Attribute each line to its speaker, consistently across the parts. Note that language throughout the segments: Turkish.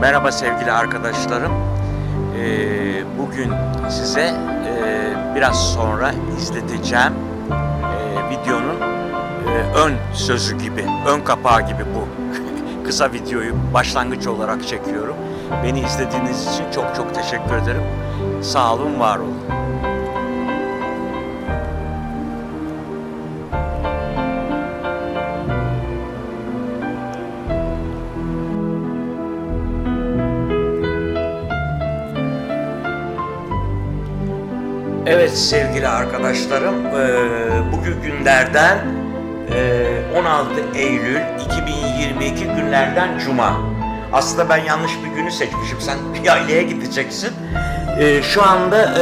Speaker 1: Merhaba sevgili arkadaşlarım. Ee, bugün size e, biraz sonra izleteceğim e, videonun e, ön sözü gibi, ön kapağı gibi bu kısa videoyu başlangıç olarak çekiyorum. Beni izlediğiniz için çok çok teşekkür ederim. Sağ olun, var olun. Evet sevgili arkadaşlarım, eee, bugün günlerden eee, 16 Eylül 2022 günlerden Cuma. Aslında ben yanlış bir günü seçmişim. Sen yaylaya gideceksin. Eee, şu anda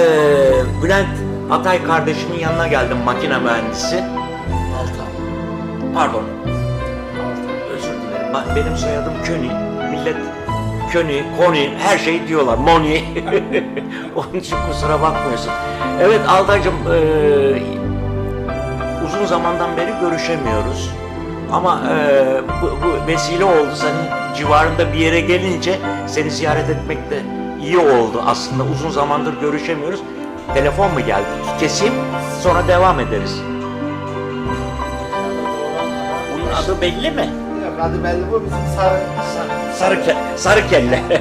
Speaker 1: Bülent Atay kardeşimin yanına geldim, makine mühendisi.
Speaker 2: Altan.
Speaker 1: Pardon,
Speaker 2: Altan.
Speaker 1: özür dilerim. Benim soyadım Köni. Millet Köni, Koni, her şey diyorlar. Moni. Onun için kusura bakmıyorsun. Evet Altaycığım, eee, uzun zamandan beri görüşemiyoruz. Ama eee, bu, bu vesile oldu. Senin civarında bir yere gelince seni ziyaret etmek de iyi oldu aslında. Uzun zamandır görüşemiyoruz. Telefon mu geldi? Keseyim, sonra devam ederiz. Bunun adı belli mi?
Speaker 2: Yok adı belli bu bizim sarı.
Speaker 1: Sarı, ke- sarı kelle.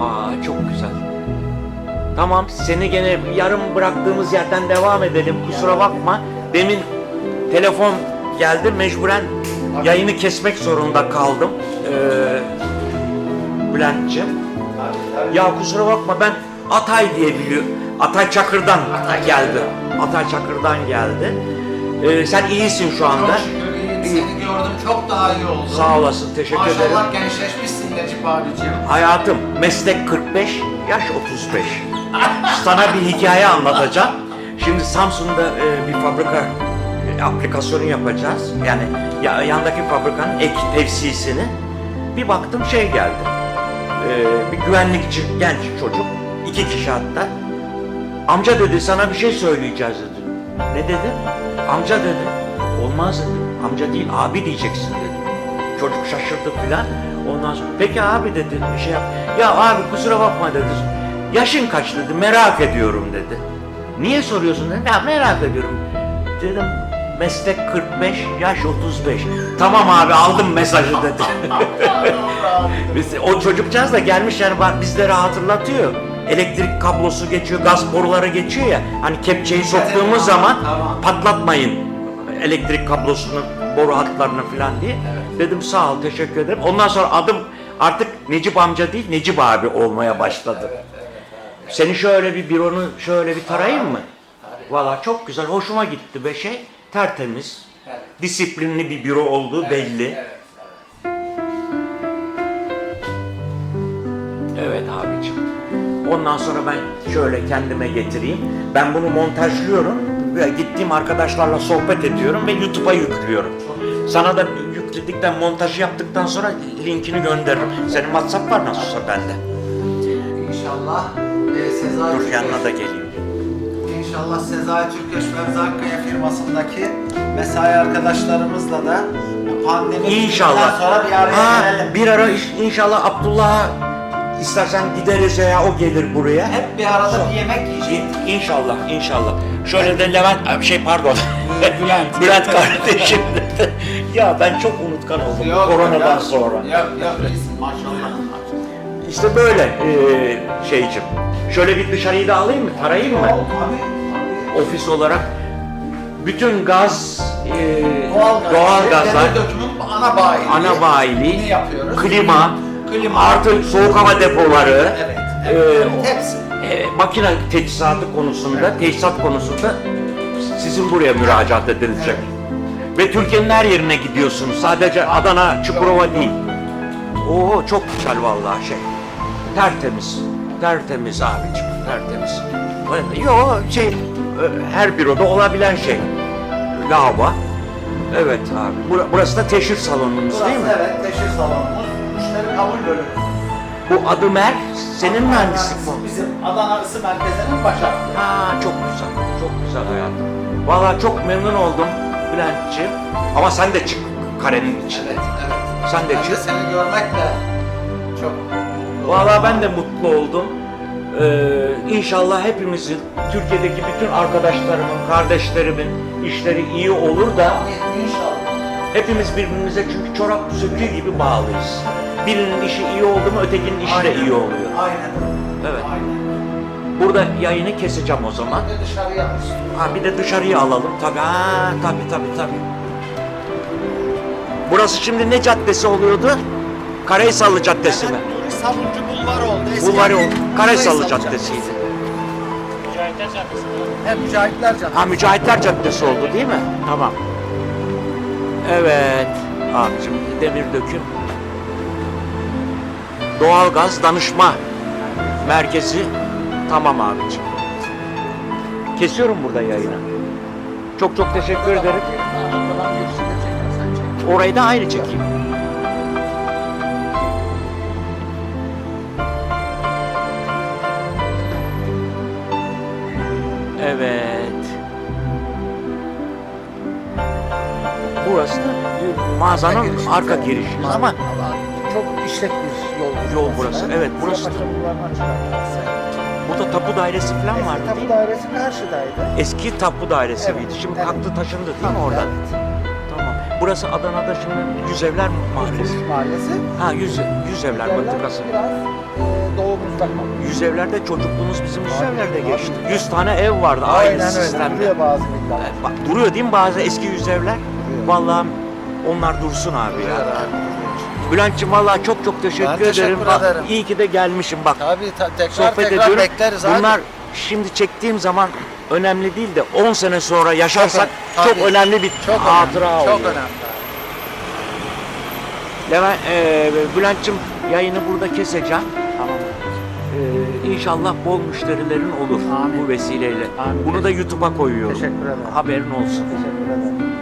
Speaker 1: Aa çok güzel. Tamam seni gene yarım bıraktığımız yerden devam edelim. Kusura bakma. Demin telefon geldi mecburen yayını kesmek zorunda kaldım. Ee, Bülent'ciğim. Ya kusura bakma ben Atay diye biliyorum. Atay Çakır'dan geldi. Atay Çakır'dan geldi. Ee, sen iyisin şu anda.
Speaker 2: Seni gördüm çok daha iyi oldum.
Speaker 1: Sağ olasın, teşekkür ederim.
Speaker 2: Maşallah gençleşmişsin Necip abicim.
Speaker 1: Hayatım meslek 45, yaş 35. Sana bir hikaye anlatacağım. Şimdi Samsun'da e, bir fabrika e, aplikasyonu yapacağız. Yani ya, yandaki fabrikanın ek tevsisini. Bir baktım şey geldi. E, bir güvenlikçi genç çocuk. iki kişi hatta. Amca dedi sana bir şey söyleyeceğiz dedi. Ne dedi? Amca dedi. Olmaz dedi. Amca değil abi diyeceksin dedi. Çocuk şaşırdı filan. Ondan sonra peki abi dedi bir şey yap. Ya abi kusura bakma dedi. Yaşın kaç dedi merak ediyorum dedi. Niye soruyorsun dedi. Ya merak ediyorum. Dedim meslek 45 yaş 35. Tamam abi aldım mesajı dedi. Biz, o çocukcağız da gelmiş yani bak bizlere hatırlatıyor. Elektrik kablosu geçiyor, gaz boruları geçiyor ya. Hani kepçeyi soktuğumuz zaman patlatmayın elektrik kablosunu, boru hatlarını falan diye. Dedim sağ ol, teşekkür ederim. Ondan sonra adım artık Necip amca değil, Necip abi olmaya başladı. Seni şöyle bir büronu şöyle bir tarayayım mı? Valla çok güzel, hoşuma gitti be şey. Tertemiz,
Speaker 2: Evet.
Speaker 1: disiplinli bir büro olduğu belli.
Speaker 2: Evet,
Speaker 1: Evet abicim. Ondan sonra ben şöyle kendime getireyim. Ben bunu montajlıyorum gittiğim arkadaşlarla sohbet ediyorum ve YouTube'a yüklüyorum. Sana da yükledikten, montajı yaptıktan sonra linkini gönderirim. Senin WhatsApp var nasılsa bende.
Speaker 2: İnşallah e, Sezai
Speaker 1: Dur yanına da geleyim.
Speaker 2: İnşallah Sezai Türkeş Fevzi Akkaya firmasındaki mesai arkadaşlarımızla da bu pandemi
Speaker 1: İnşallah.
Speaker 2: sonra bir araya
Speaker 1: Ha,
Speaker 2: gelelim.
Speaker 1: bir ara inşallah Abdullah'a istersen gideriz ya o gelir buraya.
Speaker 2: Hep bir arada bir yemek yiyeceğiz.
Speaker 1: İn- İnşallah, inşallah. Şöyle de Levent, şey pardon.
Speaker 2: Bülent.
Speaker 1: Bülent kardeşim ya ben çok unutkan oldum
Speaker 2: Yok,
Speaker 1: koronadan
Speaker 2: yok.
Speaker 1: sonra.
Speaker 2: Yok yok iyisin maşallah.
Speaker 1: İşte böyle e, şeycim. Şöyle bir dışarıyı da alayım mı? Tarayayım mı? Ofis olarak. Bütün gaz, e,
Speaker 2: Doğal
Speaker 1: doğal gazlar,
Speaker 2: ana bayiliği.
Speaker 1: ana bayiliği, klima,
Speaker 2: Klima.
Speaker 1: artı soğuk hava depoları,
Speaker 2: Evet.
Speaker 1: e,
Speaker 2: evet. Hepsi.
Speaker 1: e, makine teçhizatı konusunda, teçhizat konusunda sizin buraya müracaat edilecek. Ve Türkiye'nin her yerine gidiyorsunuz. Sadece Adana, Çukurova değil. Oo çok güzel vallahi şey. Tertemiz. Tertemiz abicim. Tertemiz. Yo şey e, her büroda olabilen şey. Lavabo. Evet abi. Bura- Burası da teşhir salonumuz
Speaker 2: Burası
Speaker 1: değil mi?
Speaker 2: evet teşhir salonumuz. Müşteri kabul bölümü.
Speaker 1: Bu adım er. Senin mühendislik mi?
Speaker 2: Bizim Adana Isı Merkezi'nin baş harfi.
Speaker 1: Ha çok güzel. Çok güzel hayatım. Vallahi çok memnun oldum Bülent'ciğim. Ama sen de çık karenin içinde.
Speaker 2: Evet, evet.
Speaker 1: Sen de
Speaker 2: ben de
Speaker 1: çık.
Speaker 2: seni görmekle çok mutlu oldum.
Speaker 1: Valla ben de mutlu oldum. Ee, inşallah hepimizin, Türkiye'deki bütün arkadaşlarımın, kardeşlerimin işleri iyi olur da
Speaker 2: İnşallah.
Speaker 1: Hepimiz birbirimize çünkü çorap söküğü gibi bağlıyız. Birinin işi iyi oldu mu ötekinin işi de
Speaker 2: Aynen.
Speaker 1: iyi oluyor.
Speaker 2: Aynen.
Speaker 1: Evet.
Speaker 2: Aynen.
Speaker 1: Burada yayını keseceğim o zaman.
Speaker 2: Bir de dışarıya istiyorsun.
Speaker 1: Ha bir de dışarıya alalım tabii. Ha tabii tabii tabii. Burası şimdi ne caddesi oluyordu? Karaysalı Caddesi mi?
Speaker 2: Nuri Sabuncu Bulvarı oldu. Eski
Speaker 1: Bulvarı oldu. Karaysalı Caddesi'ydi.
Speaker 2: Hem Mücahitler Caddesi.
Speaker 1: Ha Mücahitler Caddesi oldu değil mi? Tamam. Evet. Abicim demir döküm. Doğalgaz danışma merkezi. Tamam abicim. Kesiyorum burada yayını. Çok çok teşekkür ederim. Orayı da ayrı çekeyim. Burası da mağazanın
Speaker 2: girişi.
Speaker 1: arka girişi ama
Speaker 2: çok işlek bir yol.
Speaker 1: Yol burası. Evet, burası da- burada tapu dairesi falan vardı değil
Speaker 2: Tapu
Speaker 1: mi?
Speaker 2: dairesi karşıdaydı.
Speaker 1: Eski tapu dairesi
Speaker 2: Evet,
Speaker 1: miydi? Şimdi
Speaker 2: evet.
Speaker 1: kalktı taşındı değil mi oradan?
Speaker 2: evet.
Speaker 1: Tamam. Burası Adana'da şimdi Yüzevler Mahallesi.
Speaker 2: Mahallesi.
Speaker 1: Ha yüz, yüz evler
Speaker 2: Yerler
Speaker 1: mıntıkası.
Speaker 2: Biraz e, doğumuzda kalıyor.
Speaker 1: Yüz evlerde çocukluğumuz bizim yüz
Speaker 2: Tabii,
Speaker 1: evlerde
Speaker 2: tabii.
Speaker 1: geçti. Yüz tane ev vardı aynı
Speaker 2: Aynen öyle.
Speaker 1: sistemde.
Speaker 2: Duruyor bazı.
Speaker 1: Evet, Bak duruyor değil mi bazı eski yüz evler?
Speaker 2: Duruyor.
Speaker 1: Vallahi onlar dursun abi ya.
Speaker 2: abi.
Speaker 1: Bülent'ciğim vallahi çok çok teşekkür
Speaker 2: Ben teşekkür
Speaker 1: ederim. Bak,
Speaker 2: ederim.
Speaker 1: iyi ki de gelmişim bak.
Speaker 2: Tabii ta- tekrar
Speaker 1: Sohbet
Speaker 2: tekrar
Speaker 1: ediyorum.
Speaker 2: bekleriz abi.
Speaker 1: Bunlar şimdi çektiğim zaman önemli değil de 10 sene sonra yaşarsak
Speaker 2: Çok
Speaker 1: çok, önemli. bir
Speaker 2: çok
Speaker 1: hatıra
Speaker 2: önemli.
Speaker 1: oluyor.
Speaker 2: Çok önemli.
Speaker 1: Levent, e, Bülent'ciğim yayını burada keseceğim. Tamam. Ee, inşallah bol müşterilerin olur
Speaker 2: Amin.
Speaker 1: bu vesileyle.
Speaker 2: Amin.
Speaker 1: Bunu da YouTube'a koyuyorum.
Speaker 2: Teşekkür ederim.
Speaker 1: Haberin olsun.
Speaker 2: Teşekkür ederim.